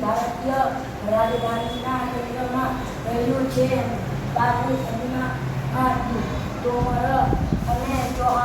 ભારતીય રાજધાનીના કેન્દ્રમાં રહેલું છે બારમી સદીમાં અને ચૌહાણ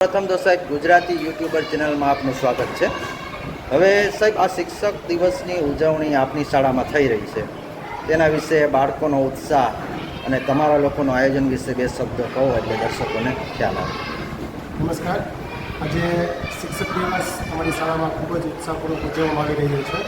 પ્રથમ તો સાહેબ, ગુજરાતી યુટ્યુબર ચેનલમાં આપનું સ્વાગત છે. હવે, સાહેબ, આ શિક્ષક દિવસની ઉજવણી આપની શાળામાં થઈ રહી છે. તેના વિશે બાળકોનો ઉત્સાહ અને તમારા લોકોનું આયોજન વિશે બે શબ્દો કહો એટલે દર્શકોને ખ્યાલ આવે. નમસ્કાર. આજે શિક્ષક દિવસ અમારી શાળામાં ખૂબ જ ઉત્સાહપૂર્વક ઉજવવામાં આવી રહ્યો છે.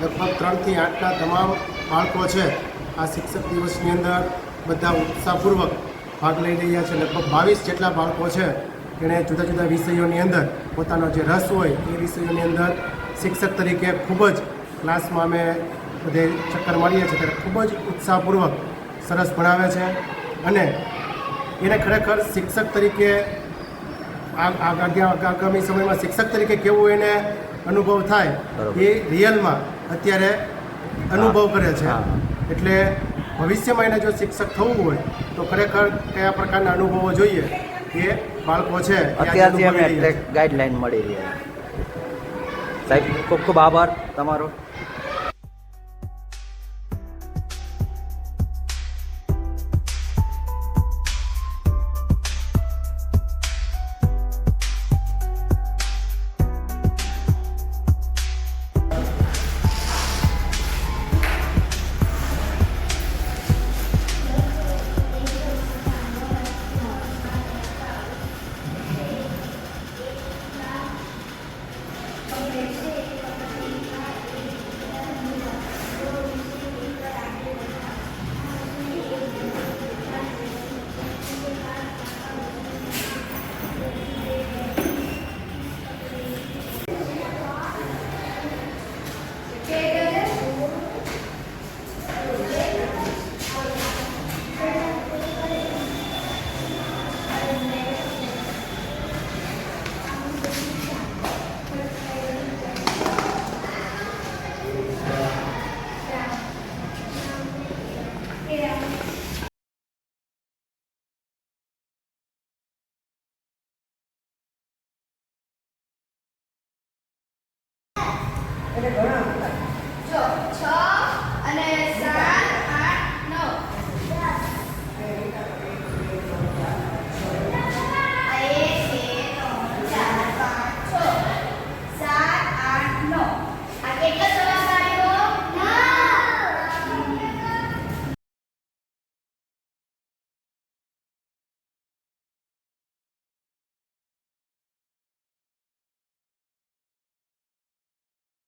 લગભગ ત્રણથી આઠના તમામ બાળકો છે આ શિક્ષક દિવસની અંદર બધા ઉત્સાહપૂર્વક ભાગ લઈ રહ્યા છે. લગભગ બાવીસ જેટલા બાળકો છે એણે જુદા જુદા વિષયોની અંદર પોતાનો જે રસ હોય એ વિષયોની અંદર શિક્ષક તરીકે ખૂબ જ ક્લાસમાં અમે બધે ચક્કર મારીએ છીએ. ત્યારે ખૂબ જ ઉત્સાહપૂર્વક સરસ ભણાવે છે અને એને ખરેખર શિક્ષક તરીકે આગામી સમયમાં શિક્ષક તરીકે કેવું એને અનુભવ થાય એ રિયલમાં અત્યારે અનુભવ કરે છે. એટલે ભવિષ્યમાં એને જો શિક્ષક થવું હોય તો ખરેખર કયા પ્રકારના અનુભવો જોઈએ એ બાળકો છે અત્યારથી અમે ગાઈડલાઈન મળી રહી સાહેબ ખૂબ ખૂબ આભાર તમારો. જો છ અને